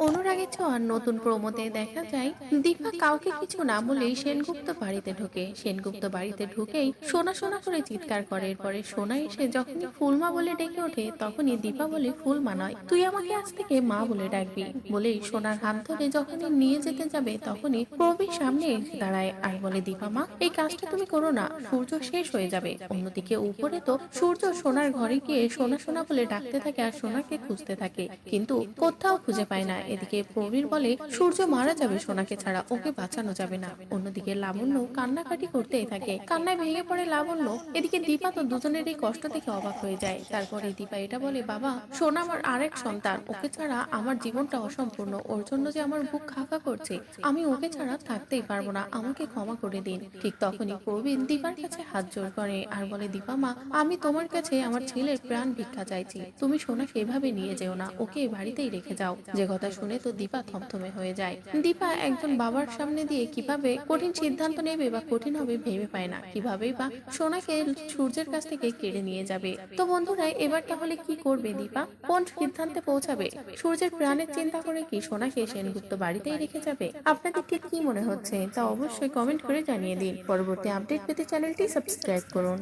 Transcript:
Onu অনুরাগের ছোঁয়ার নতুন প্রমোতে দেখা যায়, দীপা কাউকে কিছু না বলেই সেনগুপ্ত বাড়িতে ঢোকে। সেনগুপ্ত বাড়িতে ঢুকেই সোনা সোনা করে চিৎকার করে। এরপরে সোনা এসে যখনই ফুলমা বলে ডেকে ওঠে, তখনই দীপা বলে, ফুলমা নয়, তুই আমাকে আজ থেকে মা বলে ডাকবি। বলেই সোনার হাত ধরে যখনই নিয়ে যেতে যাবে, তখনই প্রবীর সামনে এসে দাঁড়ায় আর বলে, দীপা মা, এই কাজটা তুমি করো না, সূর্য শেষ হয়ে যাবে। অন্যদিকে উপরে তো সূর্য সোনার ঘরে গিয়ে সোনা সোনা বলে ডাকতে থাকে আর সোনাকে খুঁজতে থাকে। কিন্তু কোথাও খুঁজে পায় না। এদিকে প্রবীর বলে, সূর্য মারা যাবে সোনাকে ছাড়া, ওকে বাঁচানো যাবে না। অন্যদিকে লাবণ্য কান্নাকাটি করতেই থাকে। কান্নায় ভেঙে পড়ে লাবণ্য। এদিকে দীপা তো দুজনের এই কষ্ট দেখে অবাক হয়ে যায়। তারপরে দীপা এটা বলে, বাবা, সোনা আমার আরেক সন্তান। ওকে ছাড়া আমার জীবনটা অসম্পূর্ণ। ওর জন্য যে আমার বুক খাকা করছে, আমি ওকে ছাড়া থাকতেই পারব না। আমাকে ক্ষমা করে দিন। ঠিক তখনই প্রবীণ দীপার কাছে হাত জোর করে আর বলে, দীপা মা, আমি তোমার কাছে আমার ছেলের প্রাণ ভিক্ষা চাইছি। তুমি সোনা সেভাবে নিয়ে যেও না। ওকে বাড়িতেই রেখে যাও। যে কথা শুনে তো দীপা থমথমে হয়ে যায়। দীপা একজন বাবার সামনে দিয়ে কীভাবে কঠিন সিদ্ধান্ত নেবে বা কঠিন হবে ভেবে পায় না। কীভাবে বা সোনাকে সূর্যের কাছ থেকে কেড়ে নিয়ে যাবে। তো বন্ধুরা, এবার তাহলে কি করবে দীপা? কোন সিদ্ধান্তে পৌঁছাবে? সূর্যের প্রাণের চিন্তা করে কি সোনাকে সেনগুপ্ত বাড়িতেই রেখে যাবে? আপনাদের ঠিক কি মনে হচ্ছে তা অবশ্যই কমেন্ট করে জানিয়ে দিন। পরবর্তী আপডেট পেতে চ্যানেলটি সাবস্ক্রাইব করুন।